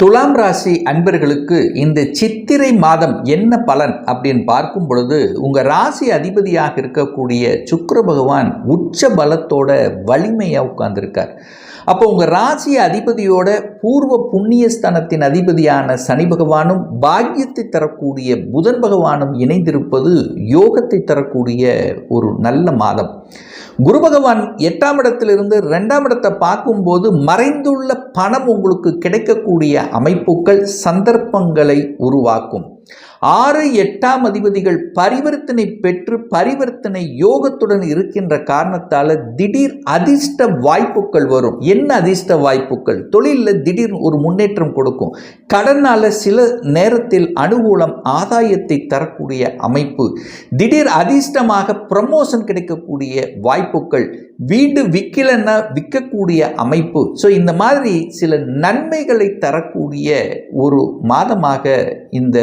துலாம் ராசி அன்பர்களுக்கு இந்த சித்திரை மாதம் என்ன பலன் அப்படின்னு பார்க்கும் பொழுது உங்க ராசி அதிபதியாக இருக்கக்கூடிய சுக்கர பகவான் உச்ச பலத்தோட வலிமையா உட்கார்ந்திருக்கார். அப்போ உங்கள் ராசி அதிபதியோட பூர்வ புண்ணியஸ்தனத்தின் அதிபதியான சனி பகவானும் பாக்கியத்தை தரக்கூடிய புதன் பகவானும் இணைந்திருப்பது யோகத்தை தரக்கூடிய ஒரு நல்ல மாதம். குரு பகவான் எட்டாம் இடத்திலிருந்து ரெண்டாம் இடத்தை பார்க்கும்போது மறைந்துள்ள பணம் உங்களுக்கு கிடைக்கக்கூடிய அமைப்புகள் சந்தர்ப்பங்களை உருவாக்கும். ஆறு எட்டாம் அதிபதிகள் பரிவர்த்தனை பெற்று பரிவர்த்தனை யோகத்துடன் இருக்கின்ற காரணத்தால திடீர் அதிர்ஷ்ட வாய்ப்புகள் வரும். என்ன அதிர்ஷ்ட வாய்ப்புகள்? தொழிலில் திடீர் ஒரு முன்னேற்றம் கொடுக்கும். கடனால சில நேரத்தில் அனுகூலம் ஆதாயத்தை தரக்கூடிய அமைப்பு. திடீர் அதிர்ஷ்டமாக ப்ரமோஷன் கிடைக்கக்கூடிய வாய்ப்புகள். வீடு விற்கலைன்னா விற்கக்கூடிய அமைப்பு. ஸோ இந்த மாதிரி சில நன்மைகளை தரக்கூடிய ஒரு மாதமாக இந்த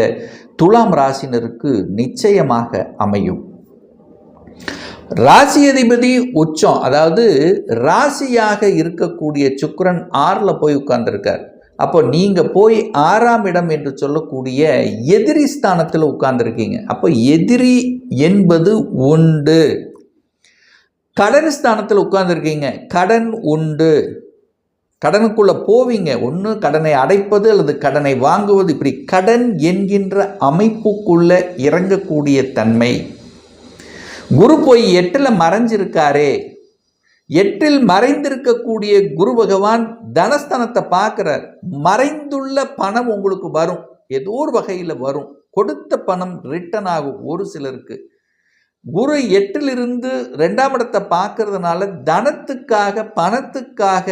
துலாம் ராசினருக்கு நிச்சயமாக அமையும். ராசி அதிபதி உச்சம் அதாவது ராசியாக இருக்கக்கூடிய சுக்கரன் ஆறில் போய் உட்கார்ந்துருக்கார். அப்போ நீங்கள் போய் ஆறாம் இடம் என்று சொல்லக்கூடிய எதிரி ஸ்தானத்தில் உட்கார்ந்துருக்கீங்க. அப்போ எதிரி என்பது உண்டு. கடன் ஸ்தானத்தில் உட்கார்ந்துருக்கீங்க. கடன் உண்டு. கடனுக்குள்ளே போவீங்க. ஒன்று கடனை அடைப்பது அல்லது கடனை வாங்குவது இப்படி கடன் என்கின்ற அமைப்புக்குள்ளே இறங்கக்கூடிய தன்மை. குரு போய் எட்டில் மறைஞ்சிருக்காரே. எட்டில் மறைந்திருக்கக்கூடிய குரு பகவான் தனஸ்தனத்தை பார்க்குறார். மறைந்துள்ள பணம் உங்களுக்கு வரும். ஏதோ ஒரு வகையில் வரும். கொடுத்த பணம் ரிட்டர்ன் ஆகும் ஒரு சிலருக்கு. குரு எட்டிலிருந்து ரெண்டாம் இடத்தை பார்க்கறதுனால தனத்துக்காக பணத்துக்காக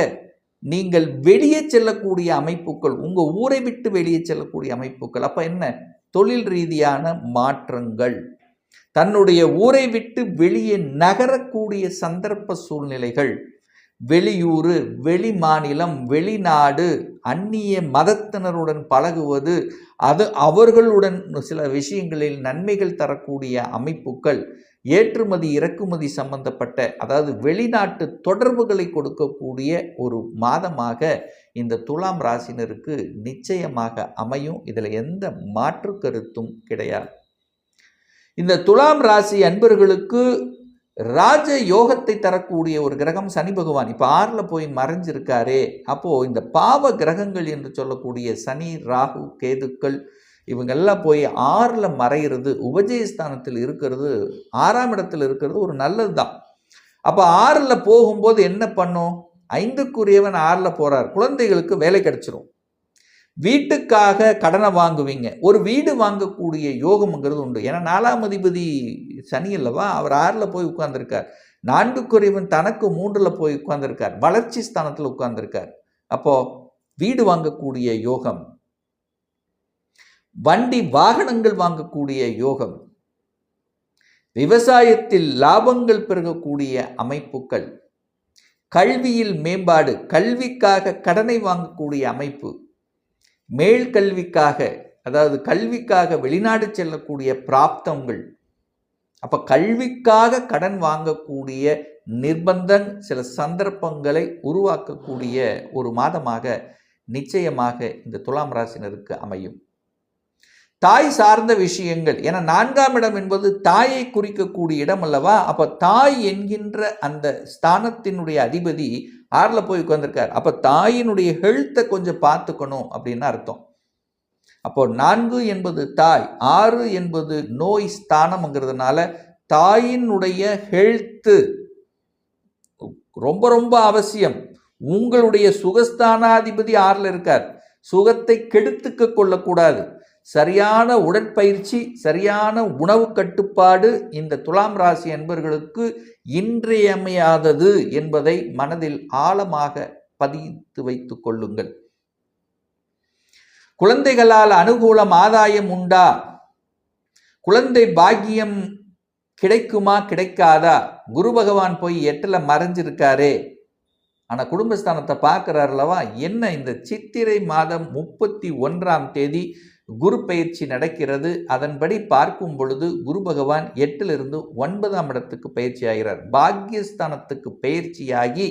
நீங்கள் வெளியே செல்லக்கூடிய அமைப்புகள் உங்கள் ஊரை விட்டு வெளியே செல்லக்கூடிய அமைப்புகள். அப்போ என்ன? தொழில் ரீதியான மாற்றங்கள். தன்னுடைய ஊரை விட்டு வெளியே நகரக்கூடிய சந்தர்ப்ப சூழ்நிலைகள். வெளியூர் வெளி மாநிலம் வெளிநாடு அந்நிய மதத்தினருடன் பழகுவது அது அவர்களுடன் சில விஷயங்களில் நன்மைகள் தரக்கூடிய அமைப்புகள். ஏற்றுமதி இறக்குமதி சம்பந்தப்பட்ட அதாவது வெளிநாட்டு தொடர்புகளை கொடுக்கக்கூடிய ஒரு மாதமாக இந்த துலாம் ராசினருக்கு நிச்சயமாக அமையும். இதில் எந்த மாற்று கருத்தும் கிடையாது. இந்த துலாம் ராசி அன்பர்களுக்கு ராஜ யோகத்தை தரக்கூடிய ஒரு கிரகம் சனி பகவான். இப்போ ஆறில் போய் மறைஞ்சிருக்காரே. அப்போது இந்த பாவ கிரகங்கள் என்று சொல்லக்கூடிய சனி ராகு கேதுக்கள் இவங்கெல்லாம் போய் ஆறில் மறைகிறது உபஜயஸ்தானத்தில் இருக்கிறது ஆறாம் இடத்தில் இருக்கிறது ஒரு நல்லது தான் அப்போ ஆறில் போகும்போது என்ன பண்ணும்? ஐந்துக்குரியவன் ஆறில் போகிறார் குழந்தைகளுக்கு வேலை கிடைச்சிரும். வீட்டுக்காக கடனை வாங்குவீங்க. ஒரு வீடு வாங்கக்கூடிய யோகம்ங்கிறது உண்டு. ஏன்னா நாலாம் அதிபதி சனி அல்லவா அவர் ஆறில் போய் உட்கார்ந்துருக்கார். நான்குக்குரியவன் தனக்கு மூன்றில் போய் உட்கார்ந்துருக்கார். வளர்ச்சி ஸ்தானத்தில் உட்கார்ந்துருக்கார். அப்போது வீடு வாங்கக்கூடிய யோகம் வண்டி வாகனங்கள் வாங்கக்கூடிய யோகம் விவசாயத்தில் லாபங்கள் பெருகக்கூடிய அமைப்புகள் கல்வியில் மேம்பாடு கல்விக்காக கடனை வாங்கக்கூடிய அமைப்பு மேல் கல்விக்காக அதாவது கல்விக்காக வெளிநாடு செல்லக்கூடிய பிராப்தங்கள். அப்போ கல்விக்காக கடன் வாங்கக்கூடிய நிர்பந்தம் சில சந்தர்ப்பங்களை உருவாக்கக்கூடிய ஒரு மாதமாக நிச்சயமாக இந்த துலாம் ராசினருக்கு அமையும். தாய் சார்ந்த விஷயங்கள். ஏன்னா நான்காம் இடம் என்பது தாயை குறிக்கக்கூடிய இடம் அல்லவா? அப்போ தாய் என்கின்ற அந்த ஸ்தானத்தினுடைய அதிபதி ஆறில் போய் உட்காந்துருக்கார் அப்போ தாயினுடைய ஹெல்த்தை கொஞ்சம் பார்த்துக்கணும் அப்படின்னு அர்த்தம். அப்போ நான்கு என்பது தாய் ஆறு என்பது நோய் ஸ்தானம்ங்கிறதுனால தாயினுடைய ஹெல்த்து ரொம்ப ரொம்ப அவசியம். உங்களுடைய சுகஸ்தானாதிபதி ஆறில் இருக்கார். சுகத்தை கெடுத்துக்க கொள்ளக்கூடாது. சரியான உடற்பயிற்சி சரியான உணவு கட்டுப்பாடு இந்த துலாம் ராசி என்பர்களுக்கு இன்றியமையாதது என்பதை மனதில் ஆழமாக பதித்து வைத்துக் கொள்ளுங்கள். குழந்தைகளால் அனுகூலம் ஆதாயம் உண்டா? குழந்தை பாக்கியம் கிடைக்குமா கிடைக்காதா? குரு பகவான் போய் எட்டில் மறைஞ்சிருக்காரே. ஆனால் குடும்பஸ்தானத்தை பார்க்குறாருலவா என்ன இந்த சித்திரை மாதம் முப்பத்தி ஒன்றாம் தேதி குரு பயிற்சி நடக்கிறது. அதன்படி பார்க்கும் பொழுது குரு பகவான் எட்டிலிருந்து ஒன்பதாம் இடத்துக்கு பயிற்சி ஆகிறார் பாக்கியஸ்தானத்துக்கு பயிற்சியாகி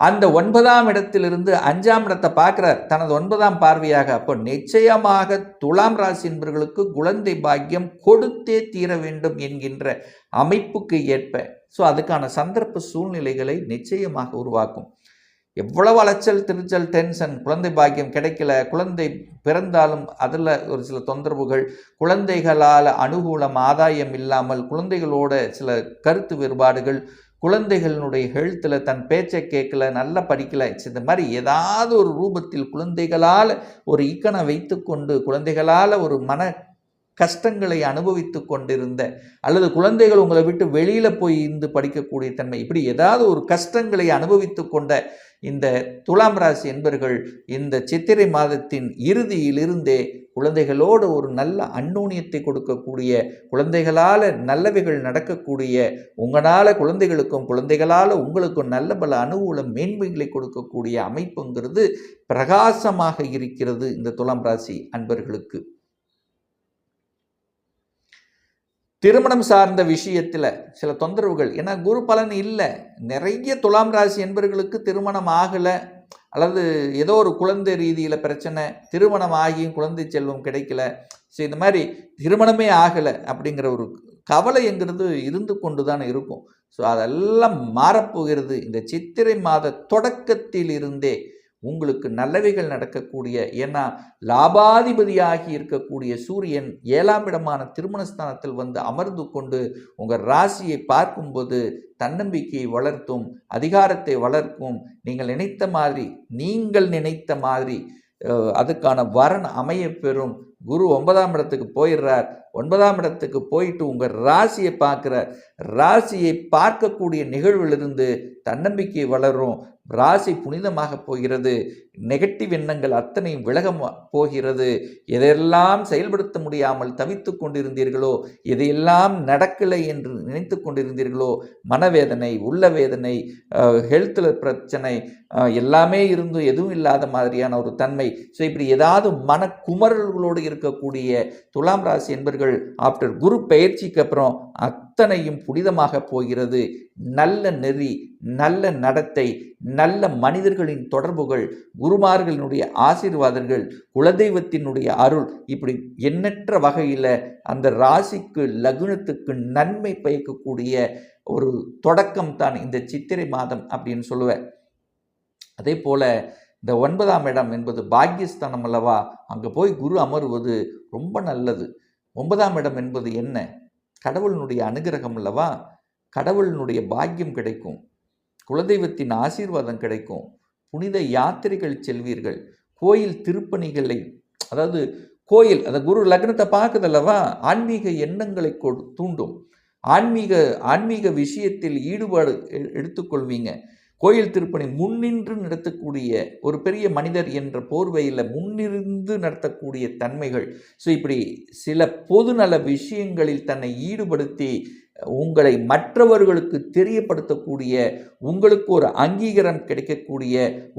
அந்த ஒன்பதாம் இடத்திலிருந்து அஞ்சாம் இடத்தை பார்க்கிறார். தனது ஒன்பதாம் பார்வையாக அப்போ நிச்சயமாக துலாம் ராசி என்பவர்களுக்கு குழந்தை பாக்கியம் கொடுத்தே தீர வேண்டும் என்கின்ற அமைப்புக்கு ஏற்ப. ஸோ அதுக்கான சந்தர்ப்ப சூழ்நிலைகளை நிச்சயமாக உருவாக்கும். எவ்வளவு அலைச்சல் திருச்சல் டென்ஷன் குழந்தை பாக்கியம் கிடைக்கல குழந்தை பிறந்தாலும் அதில் ஒரு சில தொந்தரவுகள் குழந்தைகளால் அனுகூலம் ஆதாயம் இல்லாமல் குழந்தைகளோட சில கருத்து வேறுபாடுகள் குழந்தைகளினுடைய ஹெல்த்தில் தன் பேச்சை கேட்கல நல்லா படிக்கல இந்த மாதிரி ஏதாவது ஒரு ரூபத்தில் குழந்தைகளால் ஒரு ஈக்கனை வைத்துக்கொண்டு குழந்தைகளால் ஒரு மன கஷ்டங்களை அனுபவித்து கொண்டிருந்த அல்லது குழந்தைகள் உங்களை விட்டு வெளியில் போய் இருந்து படிக்கக்கூடிய தன்மை இப்படி ஏதாவது ஒரு கஷ்டங்களை அனுபவித்து கொண்ட இந்த துலாம் ராசி என்பர்கள் இந்த சித்திரை மாதத்தின் இறுதியிலிருந்தே குழந்தைகளோடு ஒரு நல்ல அன்னூனியத்தை கொடுக்கக்கூடிய குழந்தைகளால் நல்லவைகள் நடக்கக்கூடிய உங்களால் குழந்தைகளுக்கும் குழந்தைகளால் உங்களுக்கும் நல்ல பல அனுகூல மேன்மைகளை கொடுக்கக்கூடிய அமைப்புங்கிறது பிரகாசமாக இருக்கிறது இந்த துலாம் ராசி அன்பர்களுக்கு. திருமணம் சார்ந்த விஷயத்தில் சில தொந்தரவுகள். ஏன்னா குரு பலன் இல்லை. நிறைய துலாம் ராசி என்பவர்களுக்கு திருமணம் ஆகலை. அல்லது ஏதோ ஒரு குழந்தை ரீதியில் பிரச்சனை திருமணம் ஆகியும் குழந்தை செல்வம் கிடைக்கல. ஸோ இந்த மாதிரி திருமணமே ஆகலை அப்படிங்கிற ஒரு கவலைங்கிறது இருந்து கொண்டு தான் இருக்கும். ஸோ அதெல்லாம் மாறப்போகிறது. இந்த சித்திரை மாத தொடக்கத்தில் இருந்தே உங்களுக்கு நல்லவைகள் நடக்கக்கூடிய ஏன்னா லாபாதிபதியாகி இருக்கக்கூடிய சூரியன் ஏழாம் இடமான திருமணஸ்தானத்தில் வந்து அமர்ந்து கொண்டு உங்கள் ராசியை பார்க்கும்போது தன்னம்பிக்கையை வளர்த்தும் அதிகாரத்தை வளர்க்கும். நீங்கள் நினைத்த மாதிரி நீங்கள் நினைத்த மாதிரி அதுக்கான வரன் அமைய பெறும். குரு ஒன்பதாம் இடத்துக்கு போயிடுறார். ஒன்பதாம் இடத்துக்கு போயிட்டு உங்கள் ராசியை பார்க்குற ராசியை பார்க்கக்கூடிய நிகழ்விலிருந்து தன்னம்பிக்கை வளரும். ராசி புனிதமாக போகிறது. நெகட்டிவ் எண்ணங்கள் அத்தனையும் விலக போகிறது. எதையெல்லாம் செயல்படுத்த முடியாமல் தவித்து கொண்டிருந்தீர்களோ எதையெல்லாம் நடக்கலை என்று நினைத்து கொண்டிருந்தீர்களோ மனவேதனை உள்ள வேதனை ஹெல்த்தில் பிரச்சனை எல்லாமே இருந்தும் எதுவும் இல்லாத மாதிரியான ஒரு தன்மை. ஸோ இப்படி ஏதாவது மனக்குமரல்களோடு இருக்கக்கூடிய துலாம் ராசி என்பர்கள் ஆஃப்டர் குரு பயிற்சிக்கு அப்புறம் அத்தனையும் புனிதமாக போகிறது. நல்ல நெறி நல்ல நடத்தை நல்ல மனிதர்களின் தொடர்புகள் குருமார்களினுடைய ஆசீர்வாதங்கள் குலதெய்வத்தினுடைய அருள் இப்படி எண்ணற்ற வகையில் அந்த ராசிக்கு லகுனத்துக்கு நன்மை பயக்கக்கூடிய ஒரு தொடக்கம் தான் இந்த சித்திரை மாதம் அப்படின்னு சொல்லுவேன். அதே போல் இந்த ஒன்பதாம் இடம் என்பது பாக்கியஸ்தானம் அல்லவா? அங்கே போய் குரு அமருவது ரொம்ப நல்லது. ஒன்பதாம் இடம் என்பது என்ன? கடவுளினுடைய அனுகிரகம் அல்லவா? கடவுளினுடைய பாக்கியம் கிடைக்கும். குலதெய்வத்தின் ஆசீர்வாதம் கிடைக்கும். புனித யாத்திரைகள் செல்வீர்கள். கோயில் திருப்பணிகளை அதாவது கோயில் அந்த குரு லக்னத்தை பார்க்குதல்லவா ஆன்மீக எண்ணங்களை கொடு தூண்டும். ஆன்மீக ஆன்மீக விஷயத்தில் ஈடுபாடு எடுத்துக்கொள்வீங்க. கோயில் திருப்பணி முன்னின்று நடத்தக்கூடிய ஒரு பெரிய மனிதர் என்ற போர்வையில் முன்னிருந்து நடத்தக்கூடிய தன்மைகள். ஸோ இப்படி சில பொதுநல விஷயங்களில் தன்னை ஈடுபடுத்தி உங்களை மற்றவர்களுக்கு தெரியப்படுத்தக்கூடிய உங்களுக்கு ஒரு அங்கீகாரம் கிடைக்கக்கூடிய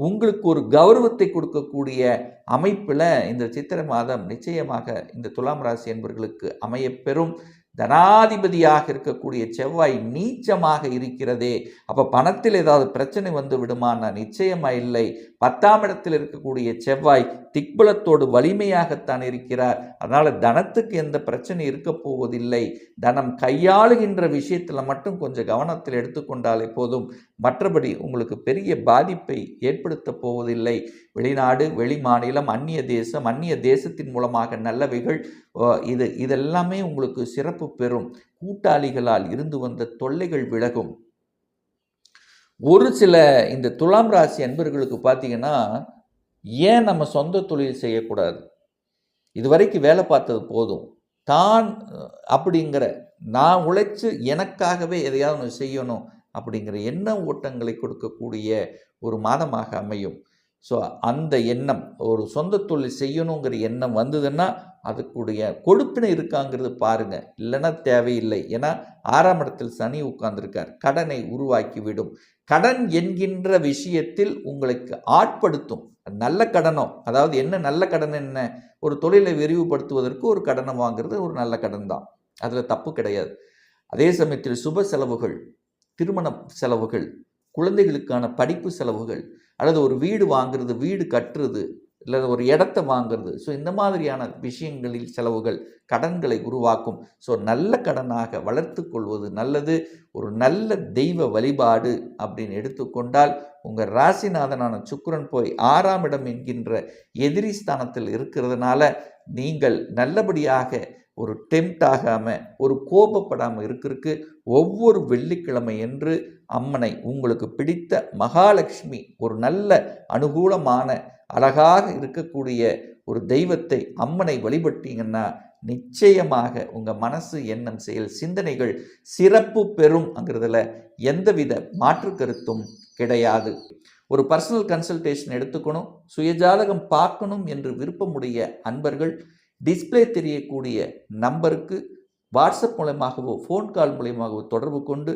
உங்களுக்கு ஒரு கௌரவத்தை கொடுக்கக்கூடிய அமைப்பில் இந்த சித்திரை மாதம் நிச்சயமாக இந்த துலாம் ராசி என்பவர்களுக்கு அமையப்பெறும் தனாதிபதியாக இருக்கக்கூடிய செவ்வாய் நீச்சமாக இருக்கிறதே. அப்போ பணத்தில் ஏதாவது பிரச்சனை வந்து விடுமானா? நிச்சயமாக இல்லை. பத்தாம் இடத்தில் இருக்கக்கூடிய செவ்வாய் திக்பலத்தோடு வலிமையாகத்தான் இருக்கிறார். அதனால் தனத்துக்கு எந்த பிரச்சனை இருக்க போவதில்லை. தனம் கையாளுகின்ற விஷயத்தில் மட்டும் கொஞ்சம் கவனத்தில் எடுத்துக்கொண்டாலே போதும். மற்றபடி உங்களுக்கு பெரிய பாதிப்பை ஏற்படுத்த போவதில்லை. வெளிநாடு வெளி மாநிலம் அந்நிய தேசம் அந்நிய தேசத்தின் மூலமாக நல்லவைகள் இது இதெல்லாமே உங்களுக்கு சிறப்பு பெறும். கூட்டாளிகளால் இருந்து வந்த தொல்லைகள் விலகும். ஒரு சில இந்த துலாம் ராசி அன்பர்களுக்கு பார்த்தீங்கன்னா ஏன் நம்ம சொந்த தொழில் செய்யக்கூடாது? இதுவரைக்கும் வேலை பார்த்தது போதும். தான் அப்படிங்கிற நான் உழைச்சி எனக்காகவே எதையாவது ஒன்று செய்யணும் அப்படிங்கிற எண்ண ஓட்டங்களை கொடுக்கக்கூடிய ஒரு மாதமாக அமையும். ஸோ அந்த எண்ணம் ஒரு சொந்த தொழில் செய்யணுங்கிற எண்ணம் வந்ததுன்னா அதுக்குடைய கொடுப்பினை இருக்காங்கிறது பாருங்கள் இல்லைன்னா தேவையில்லை. ஏன்னா ஆறாம் இடத்தில் சனி உட்கார்ந்துருக்கார். கடனை உருவாக்கி விடும் கடன் என்கின்ற விஷயத்தில் உங்களுக்கு ஆட்படுத்தும். நல்ல கடனோ அதாவது என்ன நல்ல கடன் என்ன? ஒரு தொழிலை விரிவுபடுத்துவதற்கு ஒரு கடனை வாங்குறது ஒரு நல்ல கடன் தான் அதில் தப்பு கிடையாது. அதே சமயத்தில் சுப செலவுகள் திருமண செலவுகள் குழந்தைகளுக்கான படிப்பு செலவுகள் அல்லது ஒரு வீடு வாங்குறது வீடு கட்டுறது இல்லை ஒரு இடத்த வாங்குறது. ஸோ இந்த மாதிரியான விஷயங்களில் செலவுகள் கடன்களை உருவாக்கும். ஸோ நல்ல கடனாக வளர்த்து கொள்வது நல்லது. ஒரு நல்ல தெய்வ வழிபாடு அப்படின்னு எடுத்துக்கொண்டால் உங்கள் ராசிநாதனான சுக்கரன் போய் ஆறாம் இடம் என்கின்ற எதிரி ஸ்தானத்தில் இருக்கிறதுனால நீங்கள் நல்லபடியாக ஒரு டெம்ட் ஆகாமல் ஒரு கோபப்படாமல் இருக்கிறதுக்கு ஒவ்வொரு வெள்ளிக்கிழமை என்று அம்மனை உங்களுக்கு பிடித்த மகாலட்சுமி ஒரு நல்ல அனுகூலமான அழகாக இருக்கக்கூடிய ஒரு தெய்வத்தை அம்மனை வழிபட்டீங்கன்னா நிச்சயமாக உங்கள் மனசு எண்ணம் செயல் சிந்தனைகள் சிறப்பு பெறும்ங்கிறதுல எந்தவித மாற்று கருத்தும் கிடையாது. ஒரு பர்சனல் கன்சல்டேஷன் எடுத்துக்கணும் சுயஜாதகம் பார்க்கணும் என்று விருப்பமுடைய அன்பர்கள் டிஸ்ப்ளே தெரியக்கூடிய நம்பருக்கு வாட்ஸ்அப் மூலயமாகவோ ஃபோன் கால் மூலயமாகவோ தொடர்பு கொண்டு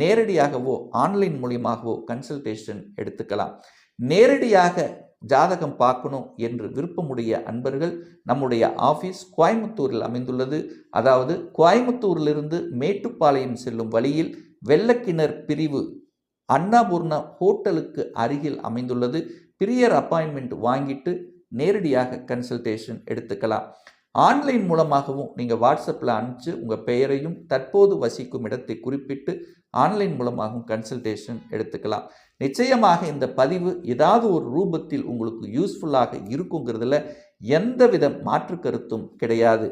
நேரடியாகவோ ஆன்லைன் மூலியமாகவோ கன்சல்டேஷன் எடுத்துக்கலாம். நேரடியாக ஜாதகம் பார்க்கணும் என்று விருப்பமுடைய அன்பர்கள் நம்முடைய ஆஃபீஸ் கோயம்புத்தூரில் அமைந்துள்ளது. அதாவது கோயம்புத்தூரிலிருந்து மேட்டுப்பாளையம் செல்லும் வழியில் வெள்ளக்கிணர் பிரிவு அன்னபூர்ண ஹோட்டலுக்கு அருகில் அமைந்துள்ளது. பிரியர் அப்பாயின்மெண்ட் வாங்கிட்டு நேரடியாக கன்சல்டேஷன் எடுத்துக்கலாம். ஆன்லைன் மூலமாகவும் நீங்கள் வாட்ஸ்அப்பில் அனுப்பிச்சு உங்கள் பெயரையும் தற்போது வசிக்கும் இடத்தை குறிப்பிட்டு ஆன்லைன் மூலமாகவும் கன்சல்டேஷன் எடுத்துக்கலாம். நிச்சயமாக இந்த பதிவு ஏதாவது ஒரு ரூபத்தில் உங்களுக்கு யூஸ்ஃபுல்லாக இருக்குங்கிறதுல எந்தவித மாற்று கருத்தும் கிடையாது.